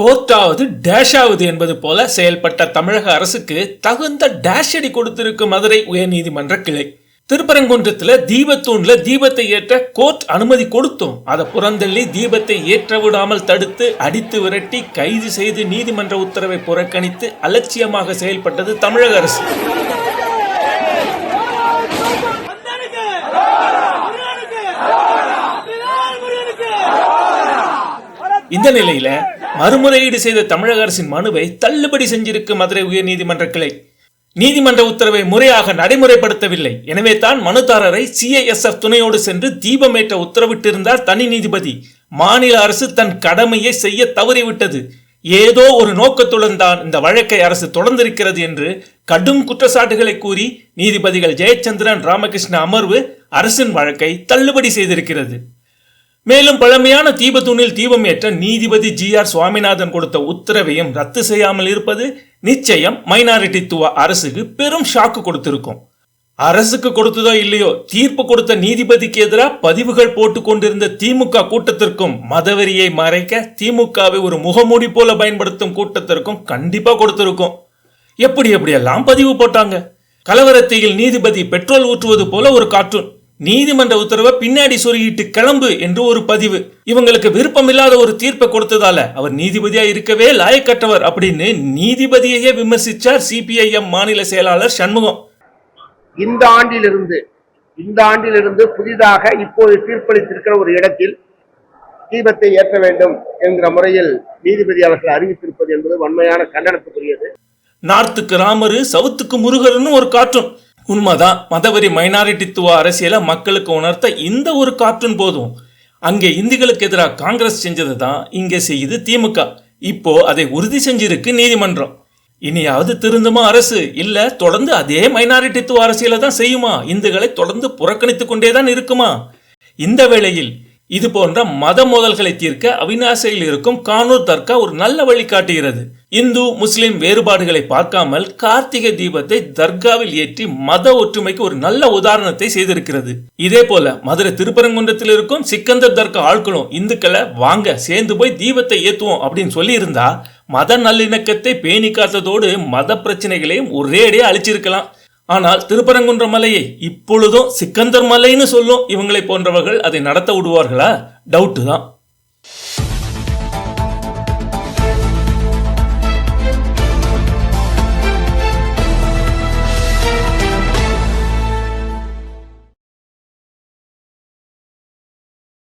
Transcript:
கோர்ட்டாவது டேஷாவது என்பது போல செயல்பட்ட தமிழக அரசுக்கு தகுந்த டேஷ் அடி கொடுத்திருக்கும் மதுரை உயர்நீதிமன்ற கிளை. திருப்பரங்குன்றத்தில் தீபத்தூண்ல தீபத்தை ஏற்ற கோர்ட் அனுமதி கொடுத்தோம். அதை புறந்தள்ளி தீபத்தை ஏற்ற விடாமல் தடுத்து அடித்து விரட்டி கைது செய்து நீதிமன்ற உத்தரவை புறக்கணித்து அலட்சியமாக செயல்பட்டது தமிழக அரசு. இந்த நிலையில மறுமுறையீடு செய்த தமிழக அரசின் மனுவை தள்ளுபடி செஞ்சிருக்கு மதுரை உயர்நீதிமன்ற கிளை. நீதிமன்ற உத்தரவை முறையாக நடைமுறைப்படுத்தவில்லை. எனவே தான் மனுதாரரை சிஐஎஸ்எஃப் துணையோடு சென்று தீபமேற்ற உத்தரவிட்டிருந்தார் தனி நீதிபதி. மாநில அரசு தன் கடமையை செய்ய தவறிவிட்டது. ஏதோ ஒரு நோக்கத்துடன் தான் இந்த வழக்கை அரசு தொடர்ந்திருக்கிறது என்று கடும் குற்றச்சாட்டுகளை கூறி நீதிபதிகள் ஜெயச்சந்திரன் ராமகிருஷ்ண அமர்வு அரசின் வழக்கை தள்ளுபடி செய்திருக்கிறது. மேலும் பழமையான தீபத்தூணில் தீபம் ஏற்ற நீதிபதி ஜி ஆர் சுவாமிநாதன் கொடுத்த உத்தரவையும் ரத்து செய்யாமல் இருப்பது நிச்சயம் மைனாரிட்டித்துவ அரசுக்கு பெரும் ஷாக்கு கொடுத்திருக்கும். அரசுக்கு கொடுத்ததோ இல்லையோ தீர்ப்பு கொடுத்த நீதிபதிக்கு எதிராக பதிவுகள் போட்டு கொண்டிருந்த திமுக கூட்டத்திற்கும் மதவெறியை மறைக்க திமுகவை ஒரு முகமூடி போல பயன்படுத்தும் கூட்டத்திற்கும் கண்டிப்பா கொடுத்திருக்கும். எப்படி எப்படியெல்லாம் பதிவு போட்டாங்க? கலவரத்தையில் நீதிபதி பெட்ரோல் ஊற்றுவது போல ஒரு கார்ட்டூன் நீதிமன்ற உத்தரவை பின்னாடி சொருகிட்டு கிளம்பு என்று ஒரு பதிவு. இவங்களுக்கு விருப்பமில்லாத ஒரு தீர்ப்பை கொடுத்ததால அவர் நீதிபதியா இருக்கவே லாயக்கற்றவர் அப்படின்னு நீதிபதியையே விமர்சிச்சார் சிபிஐஎம் மாநில செயலாளர் சண்முகம். இந்த ஆண்டிலிருந்து இந்த ஆண்டிலிருந்து புதிதாக இப்போது தீர்ப்பளித்திருக்கிற ஒரு இடத்தில் தீபத்தை ஏற்ற வேண்டும் என்கிற முறையில் நீதிபதி அவர்கள் அறிவித்திருப்பது என்பது வன்மையான கண்டனத்துக்குரியது. நார்த்துக்கு ராமரு சவுத்துக்கு முருகர்னு ஒரு கார்ட்டூன் உண்மைதான். மதவெறி மைனாரிட்டித்துவ அரசியலை மக்களுக்கு உணர்த்த இந்த ஒரு கார்ட்டூன் போதும். அங்கே இந்துக்களுக்கு எதிராக காங்கிரஸ் செஞ்சது தான் இங்கே செய்யுது திமுக. இப்போ அதை உறுதி செஞ்சிருக்கு நீதிமன்றம். இனியாவது திருந்துமா அரசு? இல்ல தொடர்ந்து அதே மைனாரிட்டித்துவ அரசியலை தான் செய்யுமா? இந்துக்களை தொடர்ந்து புறக்கணித்துக் கொண்டே தான் இருக்குமா? இந்த வேளையில் இது போன்ற மத மோதல்களை தீர்க்க அவினாசையில் இருக்கும் கானூர் தர்கா ஒரு நல்ல வழி காட்டுகிறது. இந்து முஸ்லிம் வேறுபாடுகளை பார்க்காமல் கார்த்திகை தீபத்தை தர்காவில் ஏற்றி மத ஒற்றுமைக்கு ஒரு நல்ல உதாரணத்தை செய்திருக்கிறது. இதே போல மதுரை திருப்பரங்குன்றத்தில் இருக்கும் சிக்கந்தர் தர்கா ஆட்களும் இந்துக்களை வாங்க சேர்ந்து போய் தீபத்தை ஏத்துவோம் அப்படின்னு சொல்லி இருந்தா மத நல்லிணக்கத்தை பேணி காத்ததோடு மத பிரச்சனைகளையும் ஒரேடியே அழிச்சிருக்கலாம். ஆனால் திருப்பரங்குன்ற மலையை இப்பொழுதும் சிக்கந்தர் மலைன்னு சொல்லும் இவங்களை போன்றவர்கள் அதை நடத்த விடுவார்களா? டவுட்டு தான்.